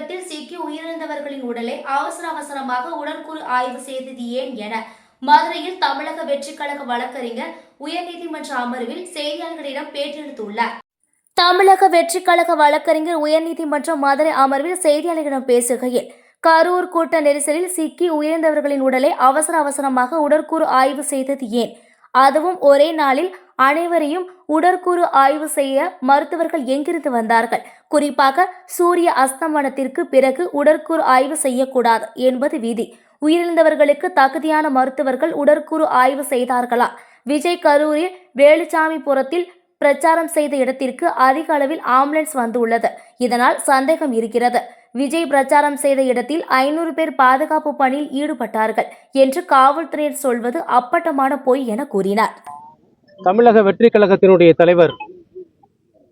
விபத்தில் சிக்கி உயிரிழந்தவர்களின் உடலை அவசர அவசரமாக உடற்கூறு ஆய்வு செய்தது ஏன் என மதுரையில் தமிழக வெற்றிக்கழக வழக்கறிஞர் உயர்நீதிமன்ற அமர்வில் செய்தியாளர்களிடம் பேட்டியளித்துள்ளார். தமிழக வெற்றிக்கழக வழக்கறிஞர் உயர்நீதிமன்ற மதுரை அமர்வில் செய்தியாளர்களிடம் பேசுகையில் கரூர் கூட்ட நெரிசலில் சிக்கி உயிரிழந்தவர்களின் உடலை அவசர அவசரமாக உடற்கூறு ஆய்வு செய்தது ஏன்? அதுவும் ஒரே நாளில் அனைவரையும் உடற்கூறு ஆய்வு செய்ய மருத்துவர்கள் எங்கிருந்து வந்தார்கள்? குறிப்பாக சூரிய அஸ்தமனத்திற்கு பிறகு உடற்கூறு ஆய்வு செய்யக்கூடாது என்பது விதி. உயிரிழந்தவர்களுக்கு தகுதியான மருத்துவர்கள் உடற்கூறு ஆய்வு செய்தார்களா? விஜய் கரூரில் வேலுச்சாமிபுரத்தில் பிரச்சாரம் செய்த இடத்திற்கு அதிக அளவில் ஆம்புலன்ஸ் வந்துள்ளது. இதனால் சந்தேகம் இருக்கிறது. விஜய் பிரச்சாரம் செய்த இடத்தில் ஐநூறு பேர் பாதுகாப்பு பணியில் ஈடுபட்டார்கள் என்று காவல்துறையினர் சொல்வது அப்பட்டமான பொய் என கூறினார். தமிழக வெற்றி கழகத்தினுடைய தலைவர்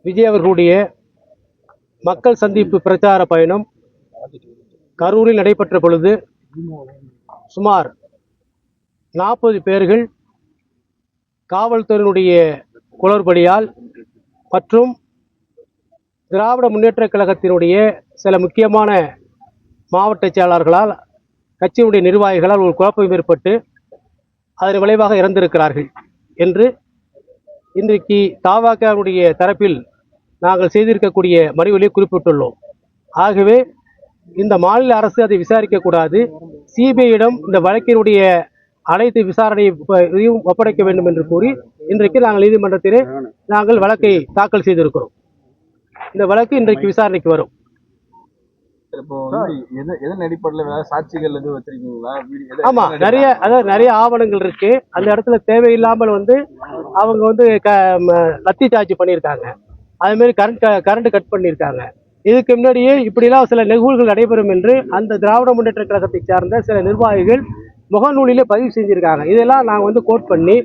விஜய் அவர்களுடைய மக்கள் சந்திப்பு பிரச்சார பயணம் கரூரில் நடைபெற்ற பொழுது சுமார் நாற்பது பேர்கள் காவல்துறையினுடைய குளறுபடியால் மற்றும் திராவிட முன்னேற்றக் கழகத்தினுடைய சில முக்கியமான மாவட்ட செயலாளர்களால் கட்சியினுடைய நிர்வாகிகளால் ஒரு குழப்பம் ஏற்பட்டு அதன் விளைவாக இறந்திருக்கிறார்கள் என்று இன்றைக்கு தாவாக்காவுடைய தரப்பில் நாங்கள் செய்திருக்கக்கூடிய மனுவிலே குறிப்பிட்டுள்ளோம். ஆகவே இந்த மாநில அரசு அதை விசாரிக்கக்கூடாது சிபிஐயிடம் இந்த வழக்கினுடைய அனைத்து விசாரணை இதையும் ஒப்படைக்க வேண்டும் என்று கூறி இன்றைக்கு நாங்கள் நீதிமன்றத்திலே நாங்கள் வழக்கை தாக்கல் செய்திருக்கிறோம். இந்த வழக்கு இன்றைக்கு விசாரணைக்கு வரும். ஆமா நிறைய அதாவது நிறைய ஆவணங்கள் இருக்கு. அந்த இடத்துல தேவையில்லாமல் வந்து அவங்க வந்து லத்தி சார்ஜ் பண்ணியிருக்காங்க. அதே மாதிரி கரண்ட் கரண்ட் கட் பண்ணியிருக்காங்க. இதுக்கு முன்னாடியே இப்படிலாம் சில நிகழ்வுகள் நடைபெறும் என்று அந்த திராவிட முன்னேற்ற கழகத்தை சார்ந்த சில நிர்வாகிகள் முகநூலிலே பதிவு செஞ்சிருக்காங்க. இதெல்லாம் நாங்கள் வந்து கோட் பண்ணி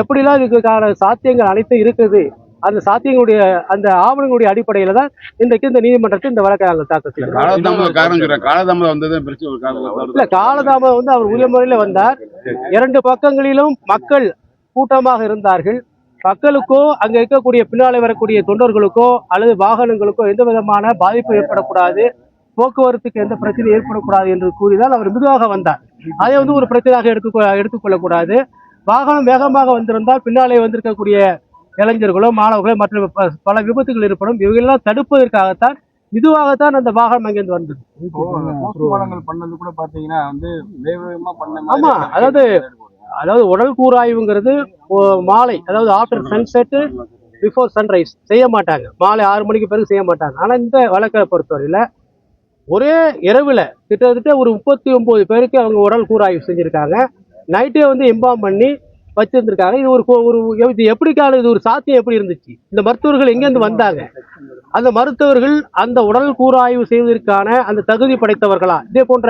எப்படிலாம் இதுக்கான சாத்தியங்கள் அனைத்தும் இருக்குது அந்த சாத்தியங்களுடைய அந்த ஆவணங்களுடைய அடிப்படையில் தான் இன்றைக்கு இந்த நீதிமன்றத்தில் இந்த வழக்கை நாங்கள் தாக்கல் காரணம் இல்ல காலதாமதம் வந்து அவர் உரிய முறையில வந்தார். இரண்டு பக்கங்களிலும் மக்கள் கூட்டமாக இருந்தார்கள். மக்களுக்கோ அங்க இருக்கக்கூடிய பின்னாலே வரக்கூடிய தொண்டர்களுக்கோ அல்லது வாகனங்களுக்கோ எந்த விதமான பாதிப்பு ஏற்படக்கூடாது. போக்குவரத்துக்கு எந்த பிரச்சனையும் ஏற்படக்கூடாது என்று கூறிதான் அவர் மெதுவாக வந்தார். அதை வந்து ஒரு பிரச்சனையாக எடுத்து எடுத்துக்கொள்ளக்கூடாது. வாகனம் வேகமாக வந்திருந்தால் பின்னாலே வந்திருக்கக்கூடிய இளைஞர்களோ மாணவர்களோ மற்ற பல விபத்துகள் ஏற்படும். இவையெல்லாம் தடுப்பதற்காகத்தான் மெதுவாகத்தான் அந்த வாகனம் அங்கிருந்து வந்தது. பண்ணது கூட பாத்தீங்கன்னா வந்து வேகமா பண்ண ஆமா, அதாவது அதாவது உடல் கூராய்வுங்கிறது மாலை அதாவது ஆஃப்டர் சன்செட்டு பிஃபோர் சன்ரைஸ் செய்ய மாட்டாங்க. மாலை ஆறு மணிக்கு பிறகு செய்ய மாட்டாங்க. ஆனால் இந்த வழக்கை பொறுத்தவரையில் ஒரே இரவில் கிட்டத்தட்ட ஒரு முப்பத்தி ஒம்பது பேருக்கு அவங்க உடல் கூராய்வு செஞ்சுருக்காங்க. நைட்டே வந்து இம்பாம் பண்ணி வச்சிருந்திருக்காங்க இது ஒரு ஒரு இது எப்படிக்கான இது ஒரு சாத்தியம் எப்படி இருந்துச்சு? இந்த மருத்துவர்கள் எங்கேருந்து வந்தாங்க? அந்த மருத்துவர்கள் அந்த உடல் கூராய்வு செய்வதற்கான அந்த தகுதி படைத்தவர்களா? இதே போன்ற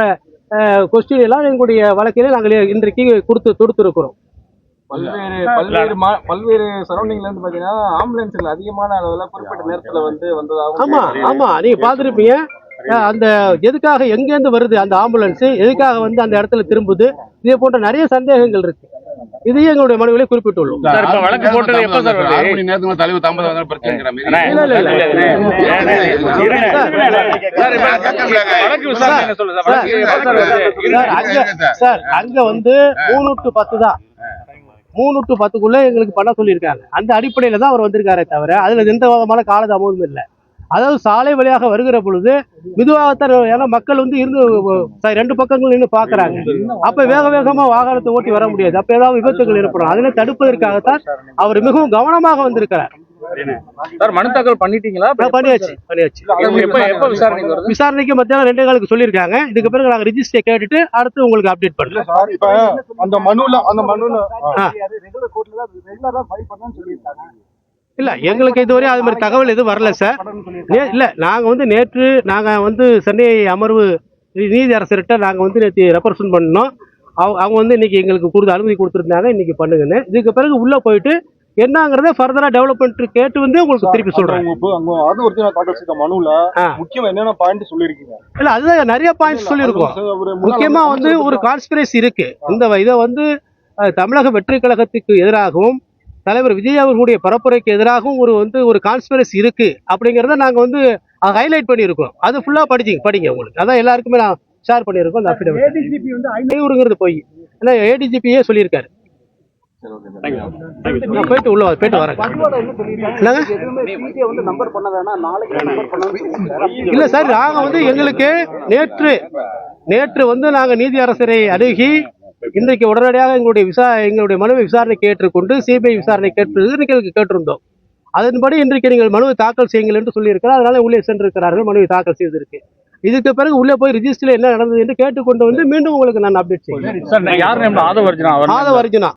கொஸ்டின் எல்லாம் எங்களுடைய வழக்கிலே நாங்கள் இன்றைக்கு கொடுத்து கொடுத்துருக்கிறோம் பல்வேறு பல்வேறு பல்வேறு சரௌண்டிங்ல இருந்து பாத்தீங்கன்னா ஆம்புலன்ஸ்கள் அதிகமான அளவுல குறிப்பிட்ட நேரத்துல வந்து வந்ததாகவும் ஆமா ஆமா. நீங்க பார்த்துருப்பீங்க. அஹ் அந்த எதுக்காக எங்கேருந்து வருது அந்த ஆம்புலன்ஸ்? எதுக்காக வந்து அந்த இடத்துல திரும்புது? இதே போன்ற நிறைய சந்தேகங்கள் இருக்கு. இதையும் எங்களுடைய மனுவிலே குறிப்பிட்டுள்ளோம் சார், இப்ப வழக்கு போட்டது எப்ப சார் வருது? ஆறு மணி நேரத்துக்கு மேல தலைவர் தாமதம் வந்தா பிரச்சனைங்கிற மாதிரி. அண்ணா, இல்ல, இல்ல, இல்ல. சார், இப்ப வழக்கு விசாரணை என்ன சொல்லுது சார்? வழக்கு எப்ப சார் வருது? சார் அங்க சார் அங்க வந்து மூணு டு பத்து தான் மூணு டு பத்துக்குள்ள எங்களுக்கு பண்ண சொல்லியிருக்காங்க அந்த அடிப்படையில தான் அவர் வந்திருக்காரே தவிர அதுல எந்த விதமான காலதாமதமும் இல்லை அதாவது சாலை வழியாக வருகிற பொழுது மெதுவாகத்தான் ஏன்னா மக்கள் வந்து இருந்து ரெண்டு பக்கங்கள் நின்று பாக்குறாங்க அப்ப வேக வேகமா வாகனத்தை ஓட்டி வர முடியாது. அப்ப ஏதாவது விபத்துகள் ஏற்படும். அதனை தடுப்பதற்காகத்தான் அவர் மிகவும் கவனமாக வந்திருக்கிறார். சார், மனு தாக்கல் பண்ணிட்டீங்களா பண்ணியாச்சு பண்ணியாச்சு. விசாரணைக்கு மத்தியானம் ரெண்டே காலுக்கு சொல்லியிருக்காங்க. இதுக்கு பிறகு நாங்க ரிஜிஸ்டர் கேட்டுட்டு அடுத்து உங்களுக்கு அப்டேட் பண்றோம். சார் இப்ப அந்த மனுல அந்த மனுல ஆ. இல்ல எங்களுக்கு இதுவரை அது மாதிரி தகவல் எதுவும் வரல சார் நே- இல்ல நாங்க வந்து நேற்று நாங்க வந்து சென்னை அமர்வு நீதி அரசர்கிட்ட நாங்க வந்து நேற்று ரெப்ரசன்ட் பண்ணோம். அவங்க அவங்க வந்து இன்னைக்கு எங்களுக்கு கொடுத்து அனுமதி கொடுத்துருந்தாங்க இன்னைக்கு பண்ணுங்கன்னு. இதுக்கு பிறகு உள்ள போயிட்டு என்னங்கிறத ஃபர்தரா டெவலப்மெண்ட் கேட்டு வந்து உங்களுக்கு திருப்பி சொல்றேன். அது ஒருத்தர் தாக்கல் செய்த மனுல. முக்கியமா என்னென்ன பாயிண்ட் சொல்லிருக்கீங்க இல்ல அதுதான் நிறைய பாயிண்ட்ஸ் சொல்லியிருக்கோம். முக்கியமா வந்து ஒரு கான்ஸ்பிரசி இருக்கு. இந்த இதை வந்து தமிழக வெற்றி கழகத்துக்கு எதிராகவும் தலைவர் விஜய் அவர்களுடைய பரப்புரைக்கு எதிராகவும் ஒரு வந்து ஒரு கான்ஸ்பிரசி இருக்கு அப்படிங்கிறத நாங்க வந்து ஹைலைட் பண்ணியிருக்கோம் அது ஃபுல்லா படிச்சிங்க படிங்க உங்களுக்கு. அதான் எல்லாருக்குமே நான் ஷேர் பண்ணியிருக்கோம் அந்த வந்து ஐநூறுங்கிறது போய். ஏன்னா ஏடிஜிபியே சொல்லியிருக்காரு. நான் போயிட்டு உள்ள போயிட்டு வரேன். என்னங்க? இல்ல சார் நாங்க வந்து எங்களுக்கு நேற்று நேற்று வந்து நாங்க நீதி அரசரை அணுகி இன்றைக்கு உடனடியாக எங்களுடைய விசா எங்களுடைய மனுவை விசாரணை கேட்டுக்கொண்டு சிபிஐ விசாரணை கேட்டு எங்களுக்கு கேட்டிருந்தோம். அதன்படி இன்றைக்கு நீங்கள் மனுவை தாக்கல் செய்யுங்கள் என்று சொல்லியிருக்கிறார். அதனால உள்ளே சென்றிருக்கிறார்கள் மனுவை தாக்கல் செய்திருக்கு இதுக்கு பிறகு உள்ளே போய் ரிஜிஸ்டர்ல என்ன நடந்தது என்று கேட்டுக்கொண்டு வந்து மீண்டும் உங்களுக்கு நான் அப்டேட் செய்கிறேன். ஆதவ அர்ஜுனா.